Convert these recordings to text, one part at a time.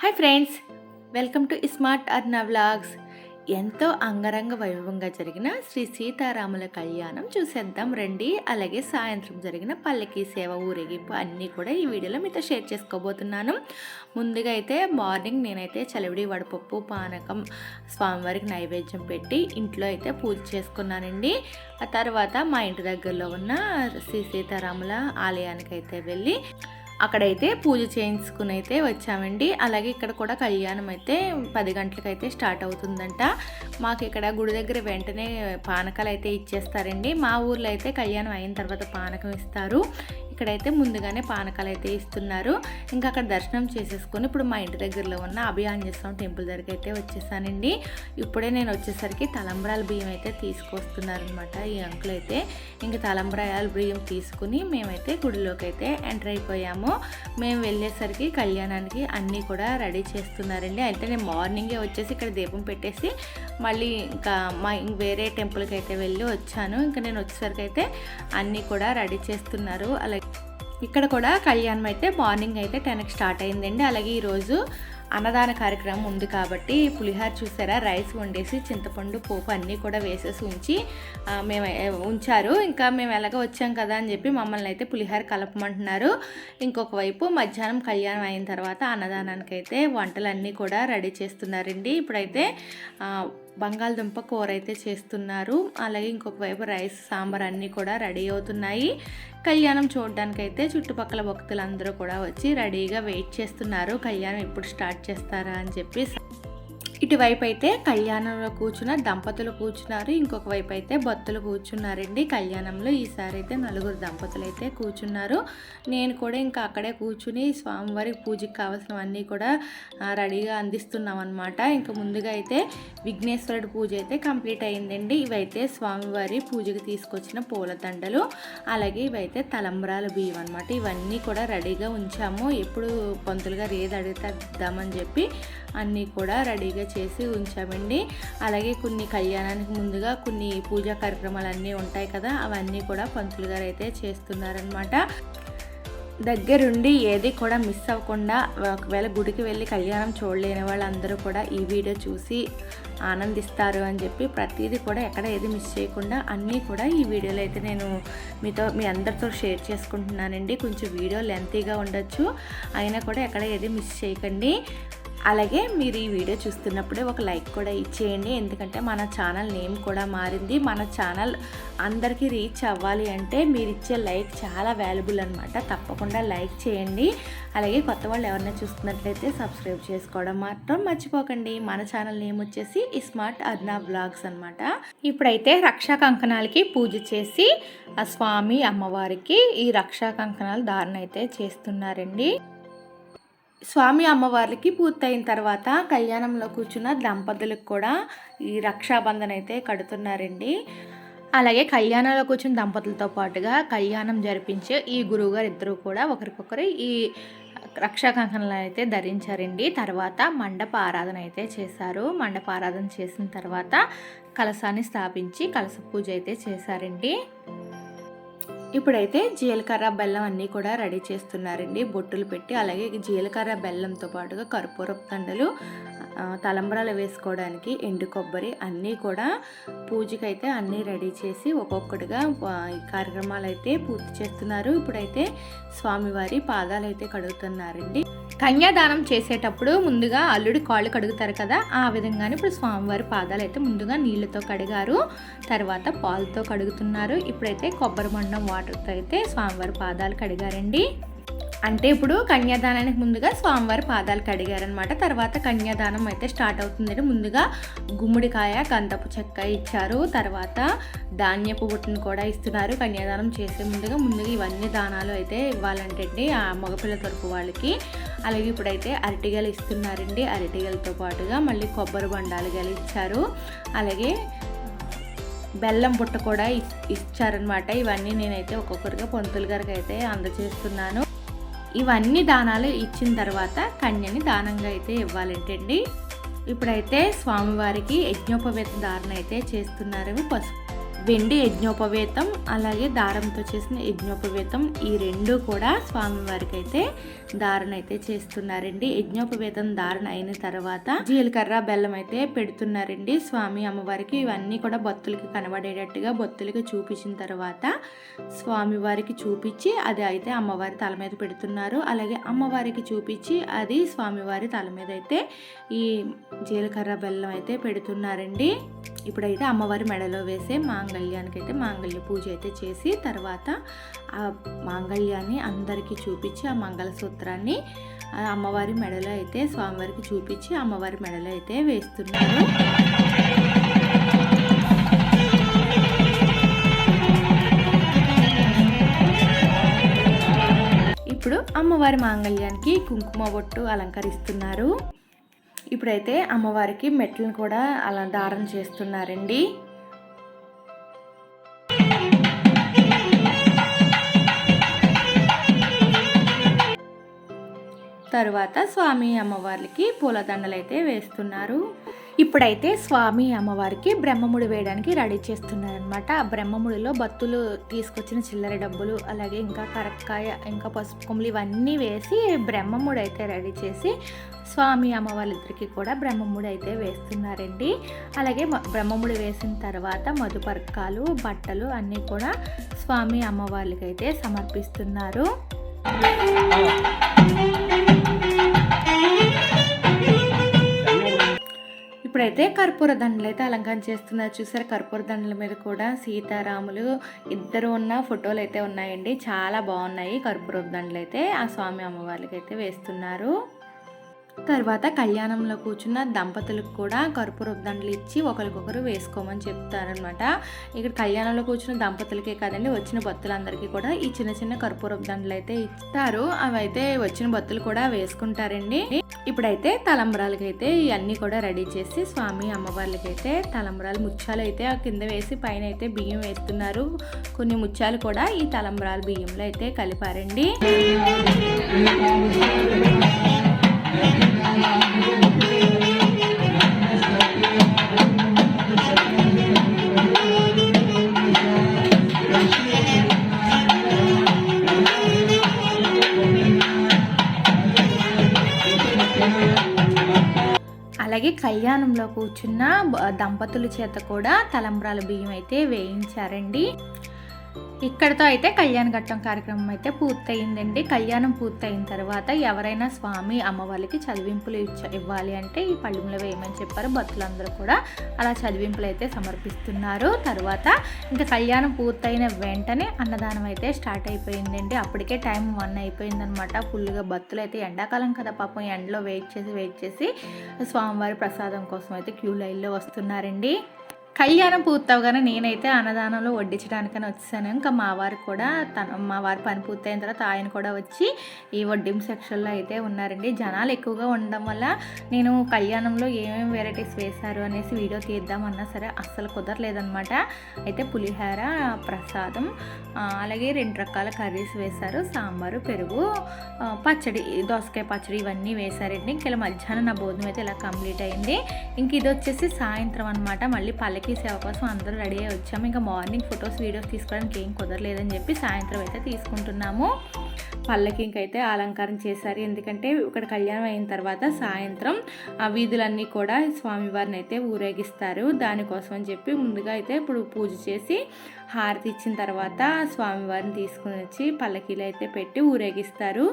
Hi friends welcome to smart Arna vlogs. ఎంతో అంగరంగ వైభవంగా జరిగిన శ్రీ సీతారాముల కళ్యాణం చూసేద్దాం రండి. అలాగే సాయంత్రం జరిగిన పల్లకి సేవ ఊరేగింపు అన్నీ కూడా ఈ వీడియోలో మీతో షేర్ చేసుకోబోతున్నాను. ముందుగా అయితే మార్నింగ్ నేనైతే చలివిడి వడపప్పు పానకం స్వామివారికి నైవేద్యం పెట్టి ఇంట్లో అయితే పూజ చేసుకున్నానండి. ఆ తర్వాత మా ఇంటి దగ్గరలో ఉన్న శ్రీ సీతారాముల ఆలయానికి అయితే వెళ్ళి అక్కడైతే పూజ చేయించుకుని అయితే వచ్చామండి. అలాగే ఇక్కడ కూడా కళ్యాణం అయితే పది గంటలకైతే స్టార్ట్ అవుతుందంట. మాకు ఇక్కడ గుడి దగ్గర వెంటనే పానకాలు అయితే ఇచ్చేస్తారండి. మా ఊర్లో అయితే కళ్యాణం అయిన తర్వాత పానకం ఇస్తారు. ఇక్కడైతే ముందుగానే పానకాలు అయితే ఇస్తున్నారు. ఇంకా అక్కడ దర్శనం చేసేసుకొని ఇప్పుడు మా ఇంటి దగ్గరలో ఉన్న అభియాంజస్వామి టెంపుల్ దగ్గరికి అయితే వచ్చేసానండి. ఇప్పుడే నేను వచ్చేసరికి తలంబ్రాల బియ్యం అయితే తీసుకొస్తున్నారనమాట ఈ అంకుల్ అయితే ఇంకా తలంబ్రాయాల బియ్యం తీసుకుని మేమైతే గుడిలోకి అయితే ఎంటర్ అయిపోయాము. మేము వెళ్ళేసరికి కళ్యాణానికి అన్నీ కూడా రెడీ చేస్తున్నారండి. అయితే నేను మార్నింగే వచ్చేసి ఇక్కడ దీపం పెట్టేసి మళ్ళీ ఇంకా మా వేరే టెంపుల్కి అయితే వెళ్ళి వచ్చాను. ఇంకా నేను వచ్చేసరికి అయితే అన్నీ కూడా రెడీ చేస్తున్నారు. అలాగే ఇక్కడ కూడా కళ్యాణం అయితే మార్నింగ్ అయితే టెన్కి స్టార్ట్ అయిందండి. అలాగే ఈరోజు అన్నదాన కార్యక్రమం ఉంది కాబట్టి పులిహార చూసారా? రైస్ వండేసి చింతపండు పోపు అన్నీ కూడా వేసేసి ఉంచి మేము ఉంచారు. ఇంకా మేము ఎలాగ వచ్చాం కదా అని చెప్పి మమ్మల్ని అయితే పులిహార కలపమంటున్నారు. ఇంకొక వైపు మధ్యాహ్నం కళ్యాణం అయిన తర్వాత అన్నదానానికి అయితే వంటలన్నీ కూడా రెడీ చేస్తున్నారండి. ఇప్పుడైతే బంగాళదుంప కూర అయితే చేస్తున్నారు. అలాగే ఇంకొక వైపు రైస్ సాంబార్ అన్నీ కూడా రెడీ అవుతున్నాయి. కళ్యాణం చూడడానికైతే చుట్టుపక్కల చుట్టుపక్కల భక్తులందరూ కూడా వచ్చి రెడీగా వెయిట్ చేస్తున్నారు. కళ్యాణం ఎప్పుడు స్టార్ట్ చేస్తారా అని చెప్పి ఇటువైపు అయితే కళ్యాణంలో కూర్చున్న దంపతులు కూర్చున్నారు ఇంకొక వైపు అయితే భక్తులు కూర్చున్నారండి. కళ్యాణంలో ఈసారి అయితే నలుగురు దంపతులు అయితే కూర్చున్నారు. నేను కూడా ఇంకా అక్కడే కూర్చుని స్వామివారి పూజకి కావాల్సినవన్నీ కూడా రెడీగా అందిస్తున్నాం అనమాట ఇంకా ముందుగా అయితే విఘ్నేశ్వరుడు పూజ అయితే కంప్లీట్ అయిందండి. ఇవైతే స్వామివారి పూజకి తీసుకొచ్చిన పూలదండలు అలాగే ఇవైతే తలంబ్రాల బియ్యం అనమాట ఇవన్నీ కూడా రెడీగా ఉంచాము. ఎప్పుడు పంతులు గారు ఏది అడిగితే ఇద్దామని చెప్పి అన్నీ కూడా రెడీగా చేసి ఉంచామండి. అలాగే కొన్ని కళ్యాణానికి ముందుగా కొన్ని పూజా కార్యక్రమాలు అన్నీ ఉంటాయి కదా అవన్నీ కూడా పంతులు గారు అయితే చేస్తున్నారనమాట దగ్గరుండి ఏది కూడా మిస్ అవ్వకుండా ఒకవేళ గుడికి వెళ్ళి కళ్యాణం చూడలేని వాళ్ళందరూ కూడా ఈ వీడియో చూసి ఆనందిస్తారు అని చెప్పి ప్రతిదీ కూడా ఎక్కడ ఏది మిస్ చేయకుండా అన్నీ కూడా ఈ వీడియోలో అయితే నేను మీతో మీ అందరితో షేర్ చేసుకుంటున్నానండి. కొంచెం వీడియో లెంతీగా ఉండొచ్చు అయినా కూడా ఎక్కడ ఏది మిస్ చేయకండి. అలాగే మీరు ఈ వీడియో చూస్తున్నప్పుడే ఒక లైక్ కూడా ఇచ్చేయండి. ఎందుకంటే మన ఛానల్ నేమ్ కూడా మారింది. మన ఛానల్ అందరికీ రీచ్ అవ్వాలి అంటే మీరు ఇచ్చే లైక్ చాలా వాల్యుబుల్ అనమాట తప్పకుండా లైక్ చేయండి. అలాగే కొత్త వాళ్ళు ఎవరైనా చూస్తున్నట్లయితే సబ్స్క్రైబ్ చేసుకోవడం మాత్రం మర్చిపోకండి. మన ఛానల్ నేమ్ వచ్చేసి స్మార్ట్ అర్నా బ్లాగ్స్ అనమాట ఇప్పుడైతే రక్షా కంకణాలకి పూజ చేసి ఆ స్వామి అమ్మవారికి ఈ రక్షా కంకణాలు ధారణ అయితే చేస్తున్నారండి. స్వామి అమ్మవారికి పూర్తయిన తర్వాత కళ్యాణంలో కూర్చున్న దంపతులకు కూడా ఈ రక్షాబంధన్ అయితే కడుతున్నారండి. అలాగే కళ్యాణంలో కూర్చున్న దంపతులతో పాటుగా కళ్యాణం జరిపించే ఈ గురువుగారు ఇద్దరు కూడా ఒకరికొకరు ఈ రక్షాకంకణలు అయితే ధరించారండి. తర్వాత మండప ఆరాధన అయితే చేశారు. మండప ఆరాధన చేసిన తర్వాత కలశాన్ని స్థాపించి కలస పూజ అయితే చేశారండి. ఇప్పుడైతే జీలకర్ర బెల్లం అన్నీ కూడా రెడీ చేస్తున్నారండి. బొట్టులు పెట్టి అలాగే జీలకర్ర బెల్లంతో పాటుగా కర్పూరపు దండలు తలంబ్రాలు వేసుకోవడానికి ఎండు కొబ్బరి అన్నీ కూడా పూజకైతే అన్నీ రెడీ చేసి ఒక్కొక్కటిగా కార్యక్రమాలు అయితే పూర్తి చేస్తున్నారు. ఇప్పుడైతే స్వామివారి పాదాలు అయితే కడుగుతున్నారండి. కన్యాదానం చేసేటప్పుడు ముందుగా అల్లుడి కాళ్ళు కడుగుతారు కదా ఆ విధంగానే ఇప్పుడు స్వామివారి పాదాలు అయితే ముందుగా నీళ్ళతో కడిగారు. తర్వాత పాలతో కడుగుతున్నారు. ఇప్పుడైతే కొబ్బరి మండం వాటర్తో అయితే స్వామివారి పాదాలు కడిగారండి. అంటే ఇప్పుడు కన్యాదానానికి ముందుగా స్వామివారి పాదాలు కడిగారనమాట తర్వాత కన్యాదానం అయితే స్టార్ట్ అవుతుందండి. ముందుగా గుమ్మడికాయ కందపు చెక్క ఇచ్చారు. తర్వాత ధాన్యపు బుట్టను కూడా ఇస్తున్నారు. కన్యాదానం చేసే ముందుగా ముందుగా ఇవన్నీ దానాలు అయితే ఇవ్వాలంటే ఆ మగపిల్ల తరపు వాళ్ళకి. అలాగే ఇప్పుడైతే అరటిగలు ఇస్తున్నారండి. అరటిగలతో పాటుగా మళ్ళీ కొబ్బరి బండాలు గలు ఇచ్చారు. అలాగే బెల్లం బుట్ట కూడా ఇ- ఇచ్చారనమాట ఇవన్నీ నేనైతే ఒక్కొక్కరిగా పంతులు గారికి అయితే అందజేస్తున్నాను. ఇవన్నీ దానాలు ఇచ్చిన తర్వాత కన్యని దానంగా అయితే ఇవ్వాలంటండి. ఇప్పుడైతే స్వామివారికి యజ్ఞోపవేత ధారణ అయితే చేస్తున్నారు పసుపు వెండి యజ్ఞోపవేతం అలాగే దారంతో చేసిన యజ్ఞోపవేతం ఈ రెండు కూడా స్వామివారికి అయితే దారణ అయితే చేస్తున్నారండి. యజ్ఞోపవేతం దారణ అయిన తర్వాత జీలకర్ర బెల్లం అయితే పెడుతున్నారండి. స్వామి అమ్మవారికి ఇవన్నీ కూడా భక్తులకి కనబడేటట్టుగా భక్తులకి చూపించిన తర్వాత స్వామివారికి చూపించి అది అయితే అమ్మవారి తల మీద పెడుతున్నారు. అలాగే అమ్మవారికి చూపించి అది స్వామివారి తల మీద అయితే ఈ జీలకర్ర బెల్లం అయితే పెడుతున్నారండి. ఇప్పుడైతే అమ్మవారి మెడలో వేసే మాంగళ్యానికి అయితే మాంగళ్య పూజ అయితే చేసి తర్వాత ఆ మాంగళ్యాన్ని అందరికీ చూపించి ఆ మంగళసూత్రాన్ని ఆ అమ్మవారి మెడలో అయితే స్వామివారికి చూపించి అమ్మవారి మెడలో అయితే వేస్తున్నారు. ఇప్పుడు అమ్మవారి మాంగళ్యానికి కుంకుమ బొట్టు అలంకరిస్తున్నారు. ఇప్పుడైతే అమ్మవారికి మెట్లను కూడా అలా దారం చేస్తున్నారండి. తరువాత స్వామి అమ్మవారికి పూలదండలు అయితే వేస్తున్నారు. ఇప్పుడైతే స్వామి అమ్మవారికి బ్రహ్మముడి వేయడానికి రెడీ చేస్తున్నారనమాట ఆ బ్రహ్మముడిలో భక్తులు తీసుకొచ్చిన చిల్లర డబ్బులు అలాగే ఇంకా కరక్కాయ ఇంకా పసుపు కొమ్ములు ఇవన్నీ వేసి బ్రహ్మముడు అయితే రెడీ చేసి స్వామి అమ్మవారిద్దరికి కూడా బ్రహ్మముడి అయితే వేస్తున్నారండి. అలాగే బ్రహ్మముడి వేసిన తర్వాత మధుపర్కాలు బట్టలు అన్నీ కూడా స్వామి అమ్మవార్లకి అయితే సమర్పిస్తున్నారు ఇప్పుడైతే కర్పూర దండలు అయితే అలంకరణ చేస్తున్నారు. చూసారు? కర్పూర దండల మీద కూడా సీతారాములు ఇద్దరు ఉన్న ఫోటోలు అయితే ఉన్నాయండి. చాలా బాగున్నాయి కర్పూర దండలు అయితే ఆ స్వామి అమ్మవార్లకి అయితే వేస్తున్నారు. తర్వాత కళ్యాణంలో కూర్చున్న దంపతులకు కూడా కరుపు దండలు ఇచ్చి ఒకరికొకరు వేసుకోమని చెప్తారనమాట ఇక్కడ కళ్యాణంలో కూర్చున్న దంపతులకే కాదండి వచ్చిన భక్తులందరికీ కూడా ఈ చిన్న చిన్న కరుపు దండలు అయితే ఇస్తారు. అవి అయితే వచ్చిన భక్తులు కూడా వేసుకుంటారండి. ఇప్పుడైతే తలంబరాలకి అయితే ఇవన్నీ కూడా రెడీ చేసి స్వామి అమ్మవార్లకి అయితే తలంబ్రాలు ముత్యాలు అయితే ఆ కింద వేసి పైన అయితే బియ్యం వేస్తున్నారు. కొన్ని ముత్యాలు కూడా ఈ తలంబరాలు బియ్యంలో అయితే కలిపారండి. అలాగే కళ్యాణంలో కూర్చున్న దంపతుల చేత కూడా తలంబ్రాల బియ్యం అయితే వేయించారండి. ఇక్కడతో అయితే కళ్యాణ ఘట్టం కార్యక్రమం అయితే పూర్తయిందండి. కళ్యాణం పూర్తయిన తర్వాత ఎవరైనా స్వామి అమ్మవారికి చదివింపులు ఇచ్చ ఇవ్వాలి అంటే ఈ పళ్ళెంలో వేయమని చెప్పారు. భక్తులందరూ కూడా అలా చదివింపులు అయితే సమర్పిస్తున్నారు. తర్వాత ఇంకా కళ్యాణం పూర్తయిన వెంటనే అన్నదానం అయితే స్టార్ట్ అయిపోయిందండి. అప్పటికే టైం వన్ అయిపోయిందనమాట ఫుల్గా భక్తులు అయితే ఎండాకాలం కదా పాపం ఎండలో వెయిట్ చేసి వెయిట్ చేసి స్వామివారి ప్రసాదం కోసం అయితే క్యూ లైన్లో వస్తున్నారండి. కళ్యాణం పూర్తవగానే నేనైతే అన్నదానంలో వడ్డించడానికని వచ్చాను ఇంకా మా వారు కూడా తన మా వారు పని పూర్తయిన తర్వాత ఆయన కూడా వచ్చి ఈ వడ్డింపు సెక్షన్లో అయితే ఉన్నారండి. జనాలు ఎక్కువగా ఉండడం వల్ల నేను కళ్యాణంలో ఏమేమి వెరైటీస్ వేశారు అనేసి వీడియో తీద్దామన్నా సరే అస్సలు కుదరలేదనమాట అయితే పులిహోర ప్రసాదం అలాగే రెండు రకాల కర్రీస్ వేశారు. సాంబారు పెరుగు పచ్చడి దోసకాయ పచ్చడి ఇవన్నీ వేశారండి. ఇంకా ఇలా మధ్యాహ్నం నా భోజనం అయితే ఇలా కంప్లీట్ అయింది. ఇంక ఇది వచ్చేసి సాయంత్రం అనమాట మళ్ళీ పల్లకి సేవ కోసం అందరూ రెడీ అయ్యి వచ్చాము. ఇంకా మార్నింగ్ ఫొటోస్ వీడియోస్ తీసుకోవడానికి ఏం కుదరలేదని చెప్పి సాయంత్రం అయితే తీసుకుంటున్నాము. పళ్ళకి ఇంకైతే అలంకారం చేశారు. ఎందుకంటే ఇక్కడ కళ్యాణం అయిన తర్వాత సాయంత్రం ఆ వీధులన్నీ కూడా స్వామివారిని అయితే ఊరేగిస్తారు. దానికోసం అని చెప్పి ముందుగా అయితే ఇప్పుడు పూజ చేసి హారతి ఇచ్చిన తర్వాత స్వామివారిని తీసుకుని వచ్చి పల్లకీలు అయితే పెట్టి ఊరేగిస్తారు.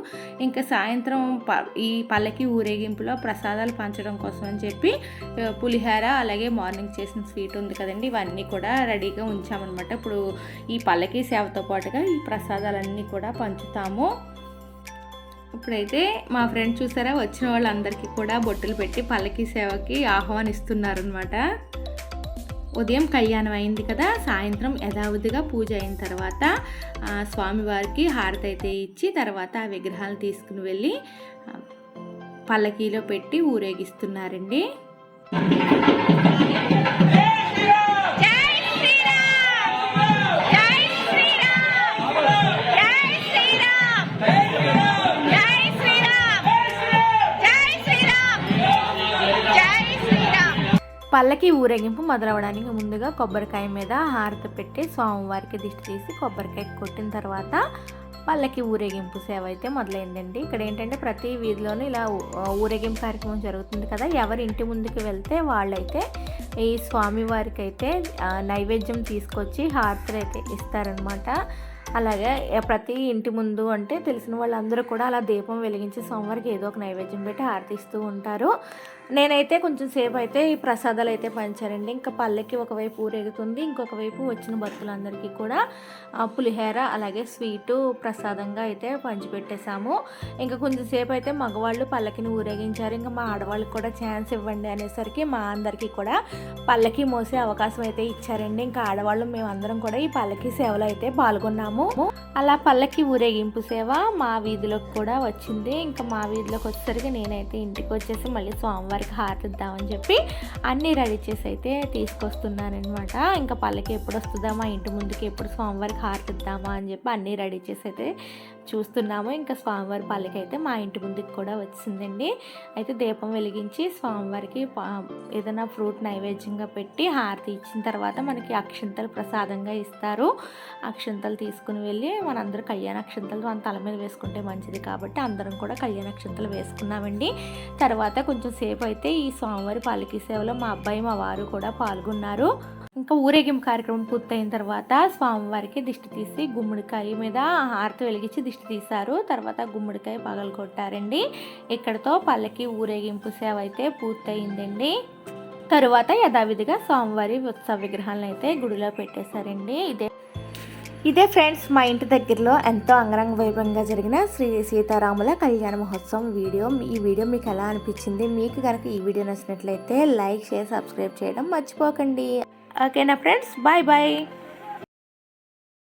ఇంకా సాయంత్రం ప ఈ పల్లకి ఊరేగింపులో ప్రసాదాలు పంచడం కోసం అని చెప్పి పులిహార పులిహోర అలాగే మార్నింగ్ చేసిన స్వీట్ ఉంది కదండి ఇవన్నీ కూడా రెడీగా ఉంచామన్నమాట. ఇప్పుడు ఈ పల్లకి సేవతో పాటుగా ఈ ప్రసాదాలన్నీ కూడా పంచుతాము. ఇప్పుడైతే మా ఫ్రెండ్ చూసారా వచ్చిన వాళ్ళందరికీ కూడా బొట్టులు పెట్టి పల్లకి సేవకి ఆహ్వానిస్తున్నారనమాట ఉదయం కళ్యాణం అయింది కదా సాయంత్రం యథావిధిగా పూజ అయిన తర్వాత స్వామివారికి హారతి అయితే ఇచ్చి తర్వాత ఆ విగ్రహాలు తీసుకుని వెళ్ళి పల్లకీలో పెట్టి ఊరేగిస్తున్నారండి. పల్లకి ఊరేగింపు మొదలవడానికి ముందుగా కొబ్బరికాయ మీద హారతి పెట్టి స్వామివారికి దిష్టి తీసి కొబ్బరికాయ కొట్టిన తర్వాత పల్లకి ఊరేగింపు సేవ అయితే మొదలైందండి. ఇక్కడ ఏంటంటే ప్రతి వీధిలోనూ ఇలా ఊరేగింపు కార్యక్రమం జరుగుతుంది కదా. ఎవరి ఇంటి ముందుకు వెళ్తే వాళ్ళైతే ఈ స్వామివారికి అయితే నైవేద్యం తీసుకొచ్చి హారతులు అయితే ఇస్తారనమాట అలాగే ప్రతి ఇంటి ముందు అంటే తెలిసిన వాళ్ళందరూ కూడా అలా దీపం వెలిగించి సోమవారికి ఏదో ఒక నైవేద్యం పెట్టి హారతిస్తూ ఉంటారు. నేనైతే కొంచెం సేపు అయితే ఈ ప్రసాదాలు అయితే పంచారండి ఇంకా పల్లెకి ఒకవైపు ఊరేగుతుంది ఇంకొక వైపు వచ్చిన భక్తులందరికీ కూడా పులిహేర పులిహోర అలాగే స్వీటు ప్రసాదంగా అయితే పంచిపెట్టేశాము. ఇంకా కొంచెం సేపు అయితే మగవాళ్ళు పల్లకిని ఊరేగించారు. ఇంకా మా ఆడవాళ్ళకి కూడా ఛాన్స్ ఇవ్వండి అనేసరికి మా అందరికీ కూడా పల్లకి మోసే అవకాశం అయితే ఇచ్చారండి. ఇంకా ఆడవాళ్ళు మేమందరం కూడా ఈ పల్లకి సేవలో అయితే పాల్గొన్నాము. అలా పల్లకి ఊరేగింపు సేవ మా వీధిలోకి కూడా వచ్చింది. ఇంకా మా వీధిలోకి వచ్చేసరికి నేనైతే ఇంటికి వచ్చేసి మళ్ళీ హార్ట్ హారతిద్దామని చెప్పి అన్నీ రెడీ చేసి అయితే తీసుకొస్తున్నానమాట ఇంకా పల్లకి ఎప్పుడు వస్తుందా? మా ఇంటి ముందుకి ఎప్పుడు స్వామివారికి హారతిద్దామా అని చెప్పి అన్నీ రెడీ చేసి అయితే చూస్తున్నాము. ఇంకా స్వామివారి పల్లకి అయితే మా ఇంటి ముందుకు కూడా వచ్చిందండి. అయితే దీపం వెలిగించి స్వామివారికి ఏదైనా ఫ్రూట్ నైవేద్యంగా పెట్టి హారతి ఇచ్చిన తర్వాత మనకి అక్షంతలు ప్రసాదంగా ఇస్తారు. అక్షంతలు తీసుకుని వెళ్ళి మనందరూ కళ్యాణ అక్షంతలు మన తల మీద వేసుకుంటే మంచిది కాబట్టి అందరం కూడా కళ్యాణ అక్షంతలు వేసుకున్నామండి. తర్వాత కొంచెం సేపు అయితే ఈ స్వామివారి పాలకీ సేవలో మా అబ్బాయి మా వారు కూడా పాల్గొన్నారు. ఇంకా ఊరేగింపు కార్యక్రమం పూర్తయిన తర్వాత స్వామివారికి దిష్టి తీసి గుమ్మడికాయ మీద హారతి వెలిగించి దిష్టి తీశారు. తర్వాత గుమ్మడికాయ పగలు కొట్టారండి. ఇక్కడతో పల్లకి ఊరేగింపు సేవ అయితే పూర్తయిందండి. తరువాత యథావిధిగా స్వామివారి ఉత్సవ విగ్రహాలను అయితే గుడిలో పెట్టేశారండి. ఇదే ఇదే ఫ్రెండ్స్ మా ఇంటి దగ్గరలో ఎంతో అంగరంగ వైభవంగా జరిగిన శ్రీ సీతారాముల కళ్యాణ మహోత్సవం వీడియో. ఈ వీడియో మీకు ఎలా అనిపించింది? మీకు కనుక ఈ వీడియో నచ్చినట్లయితే లైక్ షేర్ సబ్స్క్రైబ్ చేయడం మర్చిపోకండి. ఓకేనా ఫ్రెండ్స్ బాయ్ బాయ్